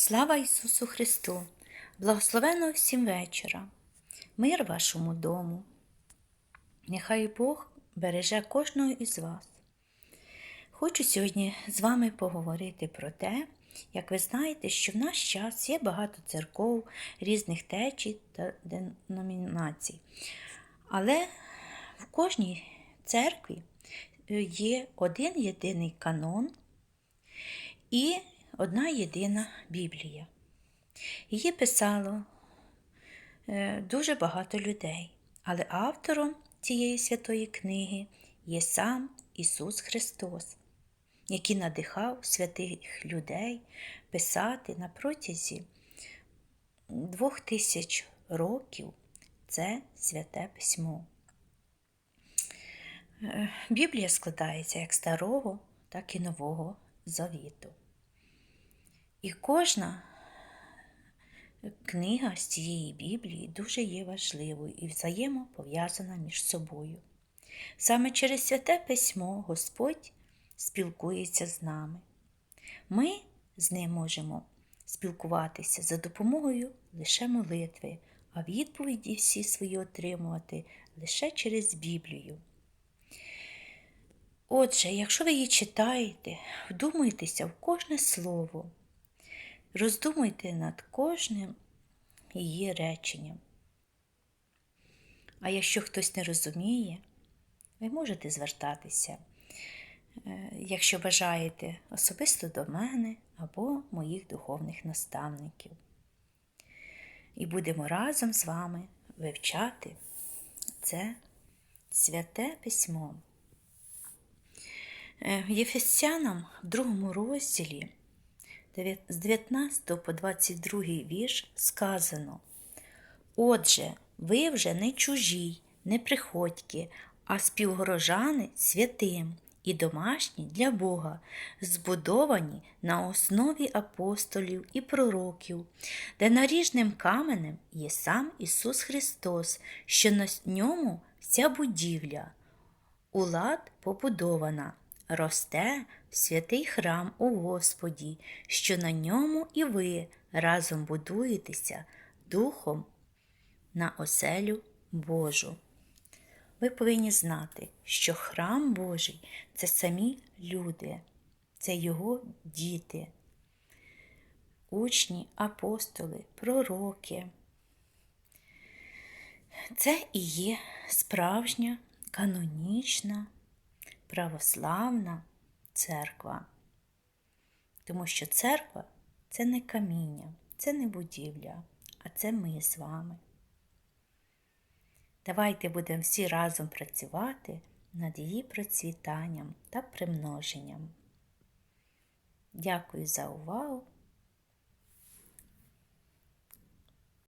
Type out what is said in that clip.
Слава Ісусу Христу! Благословеного всім вечора, мир вашому дому. Нехай Бог береже кожного із вас. Хочу сьогодні з вами поговорити про те, як ви знаєте, що в наш час є багато церков, різних течій та деномінацій. Але в кожній церкві є один єдиний канон і одна єдина Біблія. Її писало е, дуже багато людей, але автором цієї святої книги є сам Ісус Христос, який надихав святих людей писати на протязі двох тисяч років це святе письмо. Е, Біблія складається як старого, так і нового завіту. І кожна книга з цієї Біблії дуже є важливою і взаємопов'язана між собою. Саме через святе письмо Господь спілкується з нами. Ми з ним можемо спілкуватися за допомогою лише молитви, а відповіді всі свої отримувати лише через Біблію. Отже, якщо ви її читаєте, вдумайтеся в кожне слово, роздумуйте над кожним її реченням. А якщо хтось не розуміє, ви можете звертатися, е, якщо бажаєте, особисто до мене або моїх духовних наставників. І будемо разом з вами вивчати це святе письмо. Е, Єфесянам в другому розділі з 19 по 22 вірш сказано Отже, ви вже не чужі, не приходьки, а співгорожани святим і домашні для Бога, збудовані на основі апостолів і пророків, де наріжним каменем є сам Ісус Христос, що на ньому вся будівля, улад побудована росте святий храм у Господі, що на ньому і ви разом будуєтеся Духом на оселю Божу. Ви повинні знати, що храм Божий це самі люди, це Його діти, учні, апостоли, пророки. Це і є справжня канонічна православна церква. Тому що церква це не каміння, це не будівля, а це ми з вами. Давайте будемо всі разом працювати над її процвітанням та примноженням. Дякую за увагу!